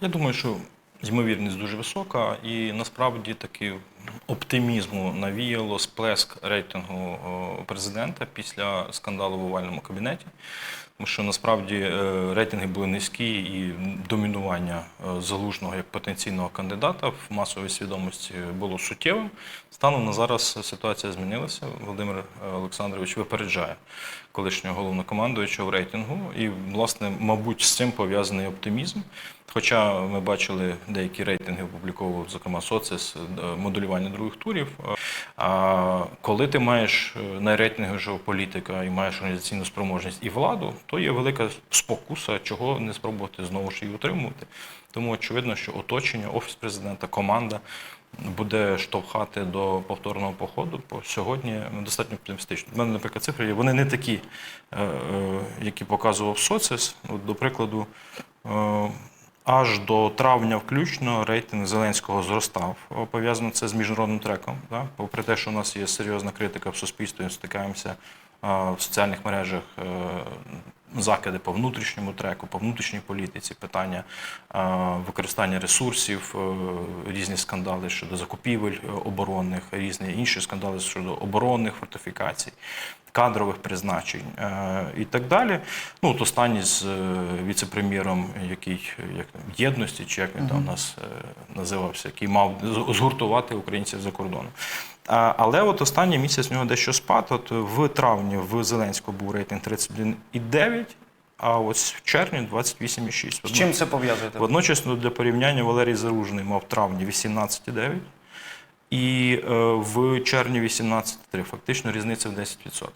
Я думаю, що ймовірність дуже висока, і насправді таки оптимізму навіяло сплеск рейтингу президента після скандалу в овальному кабінеті. Тому що насправді е, рейтинги були низькі і домінування е, залужного як потенційного кандидата в масовій свідомості було суттєвим. Станом на зараз ситуація змінилася. Володимир е, Олександрович випереджає колишнього головнокомандуючого в рейтингу. І, власне, мабуть, з цим пов'язаний оптимізм. Хоча ми бачили деякі рейтинги опубліковував, зокрема социс, е, моделювання других турів. А коли ти маєш е, найрейтинговішого політика і маєш організаційну спроможність і владу, то є велика спокуса, чого не спробувати знову ж її утримувати. Тому очевидно, що оточення, офіс президента, команда буде штовхати до повторного походу. Бо сьогодні достатньо оптимістично. У мене, наприклад, цифри є. Вони не такі, е, е, які показував социс. До прикладу. Аж до травня включно рейтинг Зеленського зростав. Пов'язано це з міжнародним треком. Да? Попри те, що у нас є серйозна критика в суспільстві, стикаємося в соціальних мережах е, закиди по внутрішньому треку, по внутрішній політиці, питання використання ресурсів, е, різні скандали щодо закупівель е, оборонних, різні інші скандали щодо оборонних фортифікацій кадрових призначень е, і так далі. Ну, от останній з е, віце-прем'єром, який е, як там, єдності, чи як він там у нас е, називався, який мав згуртувати українців за кордоном. Але от останній місяць в нього дещо спад. От в травні в Зеленського був рейтинг 31,9, а ось в червні 28,6. З чим це пов'язуєте? Водночас ну, для порівняння Валерій Заружний мав в травні 18,9 і е, в червні 18,3. Фактично різниця в 10%.